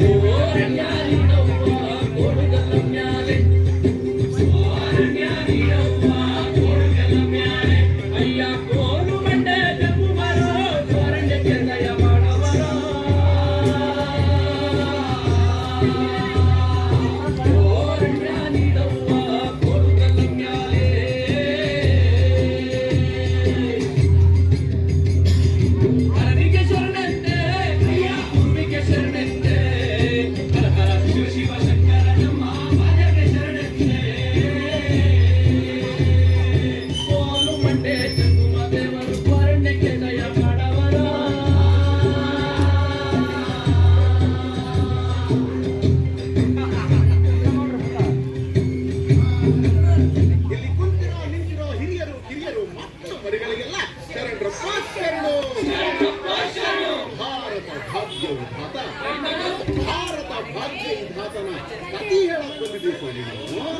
O olhar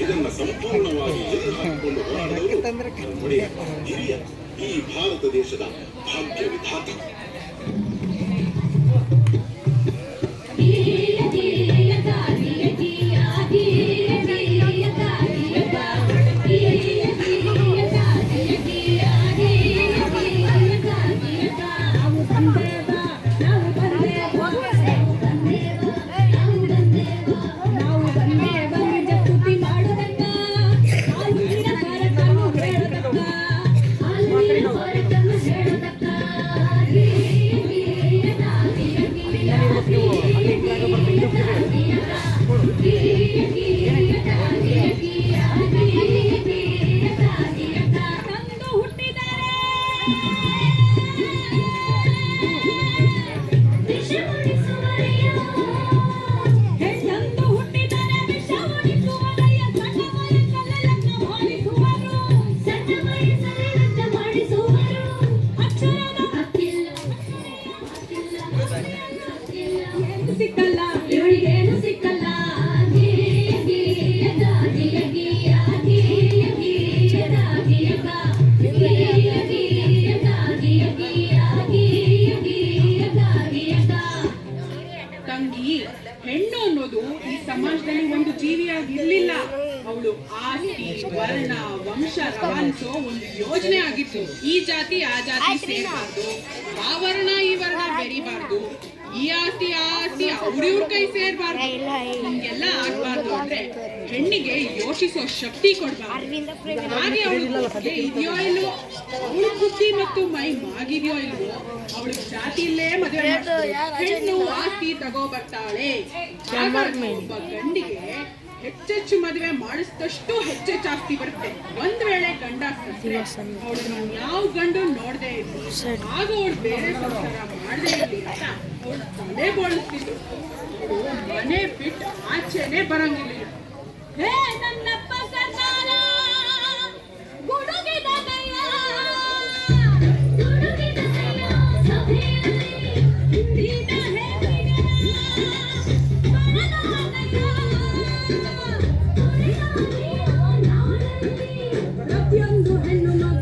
ಇದನ್ನು ಸಂಪೂರ್ಣವಾಗಿ ಹಾಕಿಕೊಂಡು ಹೋರಾಡಿದವರು ಈ ಭಾರತ ದೇಶದ ಭಾಗ್ಯ ವಿಧಾತ ಅವಳು ಆಸ್ತಿ ವರ್ಣ ವಂಶ ರವಾನಿಸೋ ಒಂದು ಯೋಜನೆ ಆಗಿತ್ತು. ಈ ಜಾತಿ ಆ ಜಾತಿ ಸೇರಬಾರ್ದು. ಆ ವರ್ಣ ಈ ವರ್ಣ ಬೆರಿಬಾರ್ದು ಈ ಆಸ್ತಿ ಆ ಆಸ್ತಿ ಅವ್ರಿವ್ರ ಕೈ ಸೇರ್ಬಾರ್ದು. ಹಿಂಗೆಲ್ಲ ಆಗ್ಬಾರ್ದು ಅಂದ್ರೆ ಹೆಣ್ಣಿಗೆ ಯೋಚಿಸೋ ಶಕ್ತಿ ಕೊಡ್ಬಾರ್ದು. ಹಾಗೆ ಅವಳು ಇದೆಯೋ ಇಲ್ವೋ ಅವಳು ಬುದ್ಧಿ ಮತ್ತು ಮೈ ಮಾಗಿದೆಯೋ ಇಲ್ವೋ? ಅವಳು ಜಾತಿಯಲ್ಲೇ ಮದುವೆ. ಹೆಣ್ಣು ಆಸ್ತಿ ತಗೋ ಬರ್ತಾಳೆ ಒಬ್ಬ ಗಂಡಿಗೆ ಹೆಚ್ಚೆಚ್ಚು ಮದುವೆ ಮಾಡಿಸಿದಷ್ಟು ಹೆಚ್ಚೆಚ್ಚು ಆಸ್ತಿ ಬರುತ್ತೆ. ಒಂದ್ ವೇಳೆ ಗಂಡ ಅವಳು ಯಾವ ಗಂಡು ನೋಡದೆ ಇದ್ರು ಆಗ ಅವಳು ಬೇರೆ ಸಂಸಾರ ಮಾಡದೇ ಇರ್ಲಿ ಅಂತ ಅವಳು ಮನೆ ಬಿಟ್ಟು ಆಚೆನೆ ಬರಂಗಿಲ್ಲ. ಹೇ ನನ್ನ